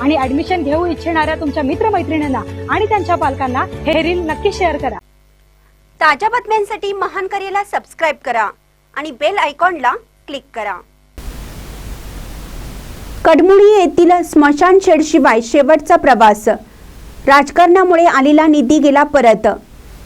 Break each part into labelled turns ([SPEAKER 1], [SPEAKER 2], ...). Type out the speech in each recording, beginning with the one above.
[SPEAKER 1] आणि ऍडमिशन घेऊ इच्छिणाऱ्या तुमच्या मित्रमैत्रिणींना आणि त्यांच्या पालकांना हे रील नक्की शेअर करा.
[SPEAKER 2] ताज्या बातम्यांसाठी महान करेला सबस्क्राईब करा आणि बेल आयकॉनला क्लिक करा. कडमुळी येथील स्मशान शेडशिवाय शेवटचा प्रवास. राजकारणामुळे आलेला निधी गेला परत.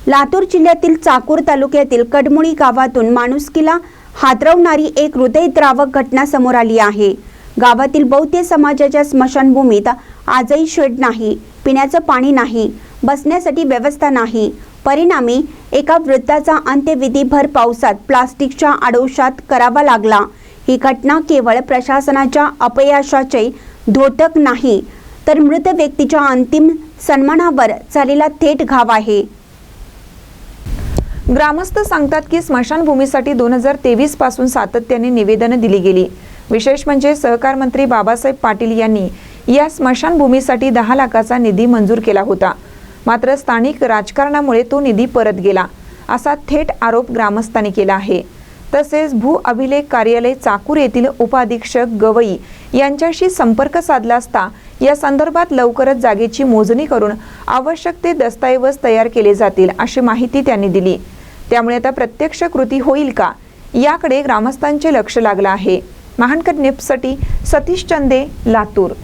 [SPEAKER 2] लातूर जिल्ह्यातील चाकूर तालुक्यातील कडमुळी गावातून माणुसकीला हादरवणारी एक हृदयद्रावक घटना समोर आली आहे. गावातील बौद्ध समाजाच्या स्मशानभूमीत आजही शेड नाही पिण्याचं पाणी नाही बसण्यासाठी व्यवस्था नाही. परिणामी एका वृद्धाचा अंत्यविधी भर पावसात प्लास्टिकच्या आडोशात करावा लागला. ही घटना केवळ प्रशासनाच्या अपयशाचे धोतक नाही तर मृत व्यक्तीच्या अंतिम सन्मानावर झालेला थेट घाव आहे.
[SPEAKER 3] ग्रामस्थ सांगतात की स्मशानभूमीसाठी दोन हजार तेवीसपासून सातत्याने निवेदनं दिली गेली. विशेष म्हणजे सहकार मंत्री बाबासाहेब पाटील यांनी या स्मशानभूमीसाठी दहा लाखाचा निधी मंजूर केला होता. मात्र स्थानिक राजकारणामुळे तो निधी परत गेला असा थेट आरोप ग्रामस्थांनी केला आहे. तसेच भू अभिलेख कार्यालय चाकूर येथील उपाधीक्षक गवई यांच्याशी संपर्क साधला असता या संदर्भात लवकरच जागेची मोजणी करून आवश्यक ते दस्तऐवज तयार केले जातील अशी माहिती त्यांनी दिली. त्यामुळे आता प्रत्यक्ष कृती होईल का? याकडे ग्रामस्थांचे लक्ष लागलं आहे. महानकर नेपसाठी सतीश चंदे लातूर